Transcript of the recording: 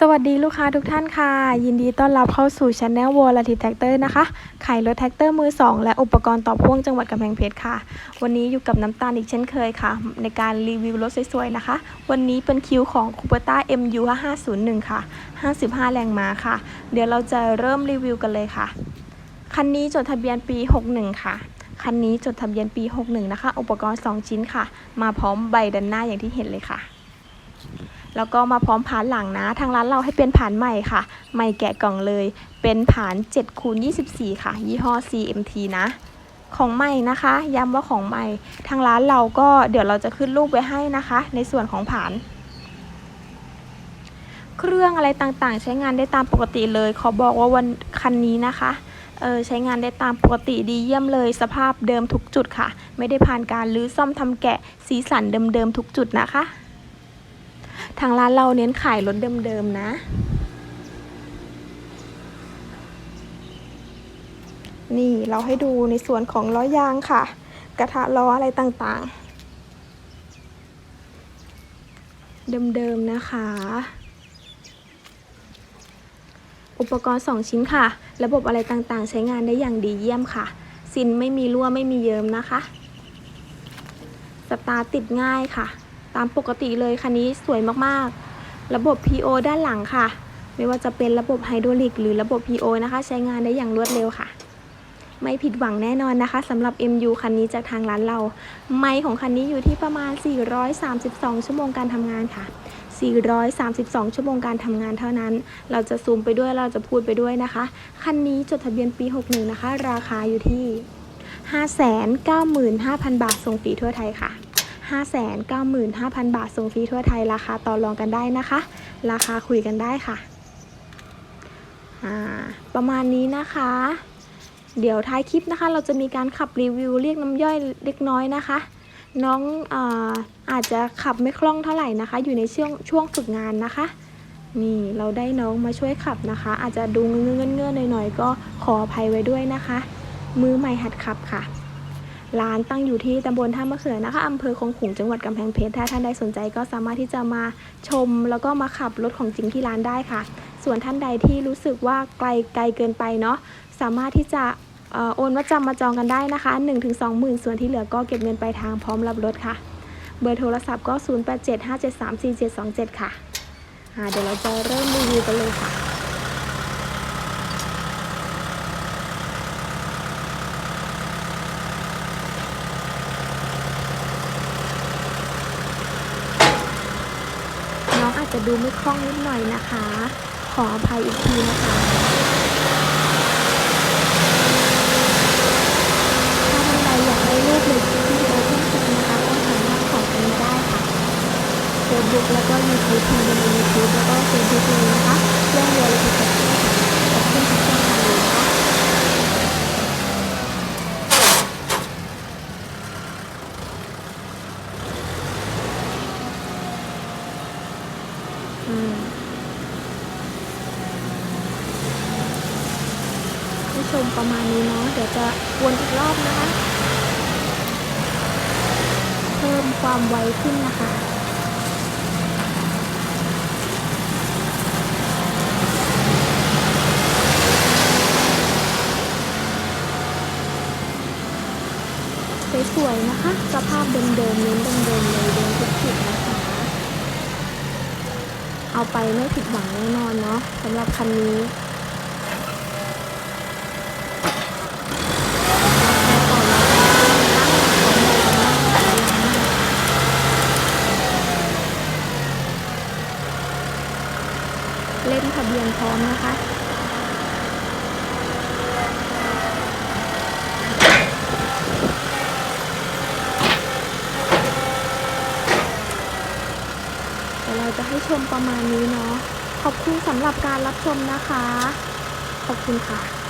สวัสดีลูกค้าทุกท่านค่ะ ยินดีต้อนรับเข้าสู่ช anel วอลทิแท็กเตอร์นะคะขายรถแท็กเตอร์มือ 2 และอุปกรณ์ต่อพ่วงจังหวัดกำแพงเพชรค่ะ วันนี้อยู่กับน้ำตาลอีกเช่นเคยค่ะ ในการรีวิวรถสวยๆนะคะ วันนี้เป็นคิวของ c u p e r t a MU 5501 ค่ะ 55 แรงม้าค่ะ เดี๋ยวเราจะเริ่มรีวิวกันเลยค่ะ คันนี้จดทะเบียนปี 61 ค่ะคันนี้จดทะเบียนปี 61 นะคะ อุปกรณ์ 2 ชิ้นค่ะ มาพร้อมใบดันหน้าอย่างที่เห็นเลยค่ะ แล้วก็มาพร้อมผานหลังนะ ทางร้านเราให้เป็นผานใหม่ค่ะใหม่แกะกล่องเลย เป็นผาน7คูณ24 ค่ะ ยี่ห้อ CMT นะของใหม่นะคะ ย้ำว่าของใหม่ ทางร้านเราก็เดี๋ยวเราจะขึ้นรูปไว้ให้นะคะ ในส่วนของผาน เครื่องอะไรต่างๆ ใช้งานได้ตามปกติเลย ขอบอกว่าวันคันนี้นะคะเออใช้งานได้ตามปกติดีเยี่ยมเลย สภาพเดิมทุกจุดค่ะ ไม่ได้ผ่านการรื้อซ่อมทำแกะสีสันเดิมๆทุกจุดนะคะ ทางร้านเราเน้นขายรถเดิมๆนะ นี่เราให้ดูในส่วนของล้อยางค่ะ กระทะล้ออะไรต่างๆ เดิมๆนะคะ อุปกรณ์ 2 ชิ้นค่ะ ระบบอะไรต่างๆ ใช้งานได้อย่างดีเยี่ยมค่ะซินไม่มีรั่วไม่มีเยิ้มนะคะ สตาร์ติดง่ายค่ะ ตามปกติเลยคันนี้สวยมากๆ ระบบ PO ด้านหลังค่ะ ไม่ว่าจะเป็นระบบไฮดรอลิกหรือระบบ PO นะคะ ใช้งานได้อย่างรวดเร็วค่ะ ไม่ผิดหวังแน่นอนนะคะสำหรับ MU คันนี้จากทางร้านเรา ไมค์ของคันนี้อยู่ที่ประมาณ 432 ชั่วโมงการทำงานค่ะ 432 ชั่วโมงการทำงานเท่านั้น เราจะซูมไปด้วยเราจะพูดไปด้วยนะคะ คันนี้จดทะเบียนปี 61 นะคะ ราคาอยู่ที่ 595,000 บาทส่งฟรีทั่วไทยค่ะ 595,000 บาทส่งฟรีทั่วไทยราคาต่อรองกันได้นะคะ ราคาคุยกันได้ค่ะ ประมาณนี้นะคะ เดี๋ยวท้ายคลิปนะคะ เราจะมีการขับรีวิวเรียกน้ำย่อยเล็กน้อยนะคะ น้องอาอาจจะขับไม่คล่องเท่าไหร่นะคะ อยู่ในช่วงช่วงฝึกงานนะคะ นี่เราได้น้องมาช่วยขับนะคะ อาจจะดูเงื่อนเงื่อนหน่อยๆก็ขออภัยไว้ด้วยนะคะ มือใหม่หัดขับค่ะ ร้านตั้งอยู่ที่ตำบลท่ามะเขือนะคะอำเภอคงขุงจังหวัดกำแพงเพชรถ้าท่านใดสนใจก็สามารถที่จะมาชม แล้วก็มาขับรถของจริงที่ร้านได้ค่ะ ส่วนท่านใดที่รู้สึกว่าไกลไกลเกินไปเนาะสามารถที่จะออโอนมาจำมาจองกันได้นะคะ 1-2หมื่นส่วนที่เหลือก็เก็บเงินปลายทางพร้อมรับรถค่ะ เบอร์โทรศัพท์ก็ 0875734727 ค่ะอ่าเดี๋ยวเราจะเริ่มรีวิวกันเลยค่ะ น้องอา จะดูไม่คล่องนิดหน่อยนะคะ ขออภัยอีกทีนะคะถ้าท่านใดอยากได้รูปหรือคลิปวิดีโอเพิ่มเติมนะคะก็สามารถขอกันมาได้ค่ะ Facebook แล้วก็ YouTube พิมพ์ใน YouTube แล้วก็ Facebook เลยนะคะเรื่องเดียวเลยคือกับที่ขอบคุณทุกช่องทางเลยนะคะ อืมให้ชมประมาณนี้เนาะเดี๋ยวจะวนอีกรอบนะคะ เพิ่มความไวขึ้นนะคะสวยๆนะคะ สภาพเดิมๆเน้นเดิมๆเลยเดิมทุกจุดนะคะ เอาไปไม่ผิดหวังแน่นอนเนาะสำหรับคันนี้เล่นทะเบียนพร้อมนะคะเดี๋ยวเราจะ ให้ชมประมาณนี้เนาะขอบคุณสำหรับการรับชมนะคะ ขอบคุณค่ะ